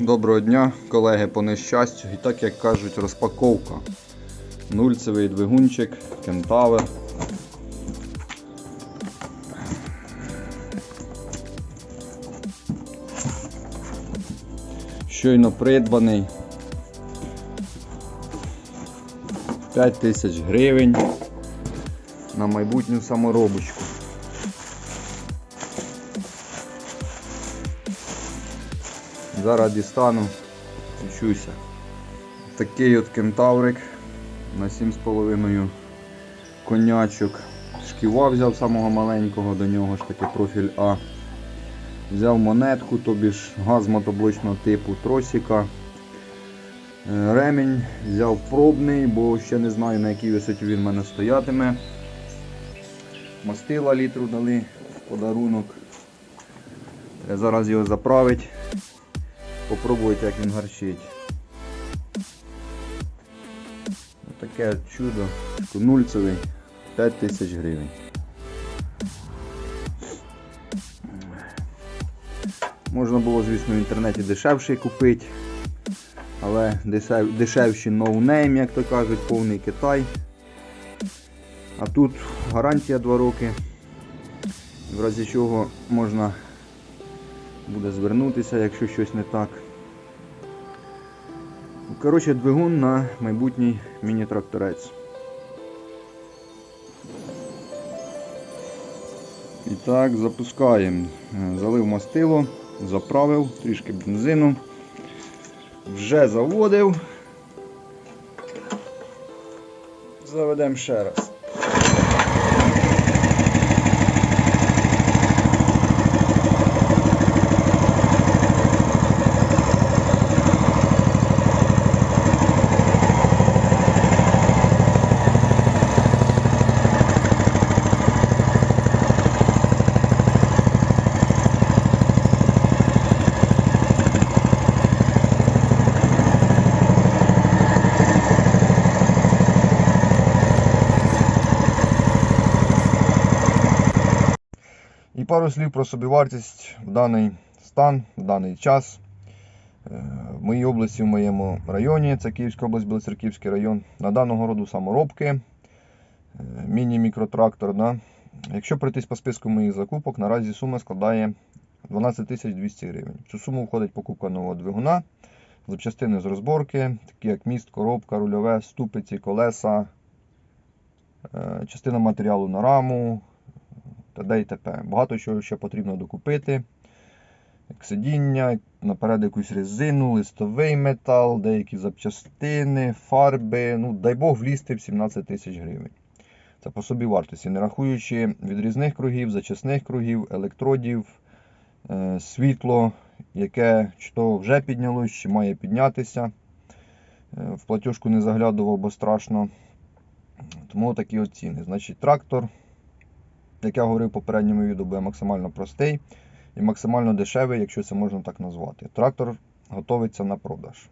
Доброго дня, колеги, по нещастю. І так як кажуть, розпаковка. Нульцевий двигунчик, кентавр. Щойно придбаний. 5 тисяч гривень на майбутню саморобочку. Зараз дістану, вчуся. Такий от кентаврик на 7,5 конячок. Шківа взяв самого маленького, до нього ж таки профіль А. Взяв монетку, тобі ж газ мотоблочного типу тросика. Е, Ремінь взяв пробний, бо ще не знаю на якій висоті він в мене стоятиме. Мастила літру дали в подарунок. Треба зараз його заправить. Попробуйте, як він гарчить. Таке чудо. Нульцевий 5 тисяч гривень. Можна було, звісно, в інтернеті дешевший купити. Але дешев, дешевші ноунейм, як то кажуть, повний Китай. А тут гарантія 2 роки. В разі чого можна буде звернутися, якщо щось не так. Коротше, двигун на майбутній міні-тракторець. І так, запускаємо. Е, Залив мастило, заправив, трішки бензину. Вже заводив. Заведемо ще раз. Пару слів про собівартість в даний стан, в даний час. Е, В моїй області, в моєму районі, це Київська область, Білоцерківський район, на даного роду саморобки, е, міні-мікротрактор. Да? Якщо пройтись по списку моїх закупок, наразі сума складає 12 200 гривень. В цю суму входить покупка нового двигуна, запчастини з розборки, такі як міст, коробка, рульове, ступиці, колеса, е, частина матеріалу на раму, т.д. і. Багато чого ще потрібно докупити. Як сидіння, наперед якусь резину, листовий метал, деякі запчастини, фарби. Ну, дай Бог влізти в 17 тисяч гривень. Це по собі вартості, не рахуючи відрізних кругів, зачисних кругів, електродів, е, світло, яке чи то вже піднялось, чи має піднятися. Е, В платіжку не заглядував, бо страшно. Тому такі от ціни. Значить, трактор як я говорив в попередньому відео, буде максимально простий і максимально дешевий, якщо це можна так назвати. Трактор готовиться на продаж.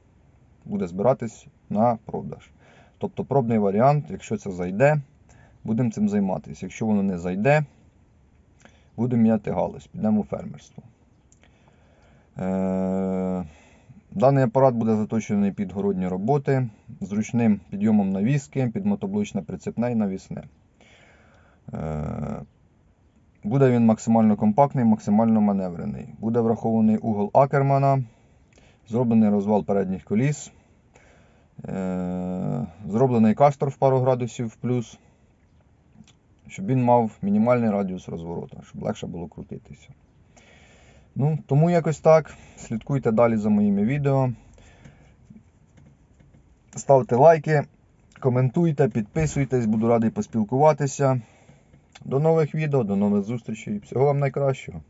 Буде збиратись на продаж. Тобто пробний варіант, якщо це зайде, будемо цим займатися. Якщо воно не зайде, будемо міняти галузь, підемо у фермерство. Е, Даний апарат буде заточений під городні роботи з зручним підйомом навіски, під мотоблочне прицепне і навісне. Буде він максимально компактний, максимально маневрений. Буде врахований угол Акермана, зроблений розвал передніх коліс, е, зроблений кастор в пару градусів плюс, щоб він мав мінімальний радіус розворота, щоб легше було крутитися. Ну, Тому якось так. Слідкуйте далі за моїми відео. Ставте лайки, коментуйте, підписуйтесь, буду радий поспілкуватися. До нових відео, до нових зустрічей. Всього вам найкращого.